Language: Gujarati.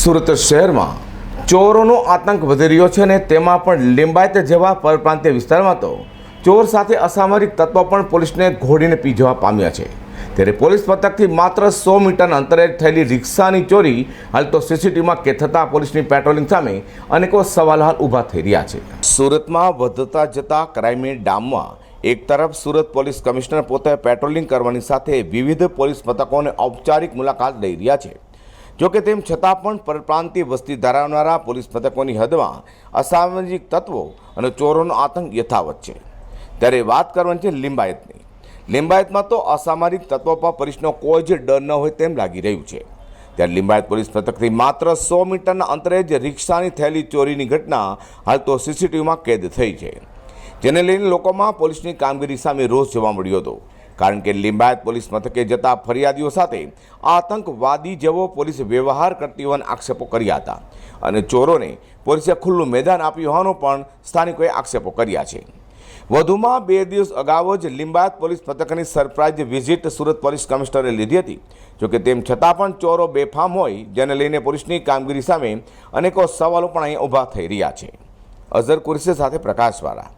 સુરત શહેરમાં ચોરોનો આતંક વધી રહ્યો છે અને તેમાં પણ લિંબાયત જેવા પરપ્રાંતીય વિસ્તારમાં તો ચોર સાથે અસામરિક તત્વો પણ પોલીસને ઘોડીને પી જવા પામ્યા છે. ત્યારે પોલીસ મથકથી માત્ર સો મીટરના અંતરે થયેલી રિક્ષાની ચોરી હાલ તો સીસીટીવીમાં કે થતાં પોલીસની પેટ્રોલિંગ સામે અનેકો સવાલ હાલ ઊભા થઈ રહ્યા છે. સુરતમાં વધતા જતા ક્રાઇમની ડામમાં એક તરફ સુરત પોલીસ કમિશનર પોતે પેટ્રોલિંગ કરવાની સાથે વિવિધ પોલીસ મથકોને ઔપચારિક મુલાકાત લઈ રહ્યા છે. જોકે તેમ છતાં પણ પરપ્રાંતીય વસ્તી ધરાવનારા પોલીસ મથકોની હદમાં અસામાજિક તત્વો અને ચોરોનો આતંક યથાવત છે. ત્યારે વાત કરવાની છે લિંબાયતની. લિંબાયતમાં તો અસામાજિક તત્વો પર પોલીસનો કોઈ જ ડર ન હોય તેમ લાગી રહ્યું છે. ત્યારે લિંબાયત પોલીસ મથકથી માત્ર સો મીટરના અંતરે જ રિક્ષાની થયેલી ચોરીની ઘટના હાલ તો સીસીટીવીમાં કેદ થઈ છે. જેને લઈને લોકોમાં પોલીસની કામગીરી સામે રોષ જોવા મળ્યો હતો. કારણ કે લિંબાયત પોલીસ મથકે જતા ફરિયાદીઓ સાથે આતંકવાદી જેવો પોલીસ વ્યવહાર કરતી હોવાના આક્ષેપો કર્યા હતા. અને ચોરોને પોલીસે ખુલ્લું મેદાન આપ્યું હોવાનો પણ સ્થાનિકોએ આક્ષેપો કર્યા છે. વધુમાં બે દિવસ અગાઉ જ લિંબાયત પોલીસ મથકની સરપ્રાઇઝ વિઝિટ સુરત પોલીસ કમિશનરે લીધી હતી. જોકે તેમ છતાં પણ ચોરો બેફામ હોય, જેને લઈને પોલીસની કામગીરી સામે અનેકો સવાલો પણ અહીં ઊભા થઈ રહ્યા છે. અઝર કુરશી સાથે પ્રકાશવાળા.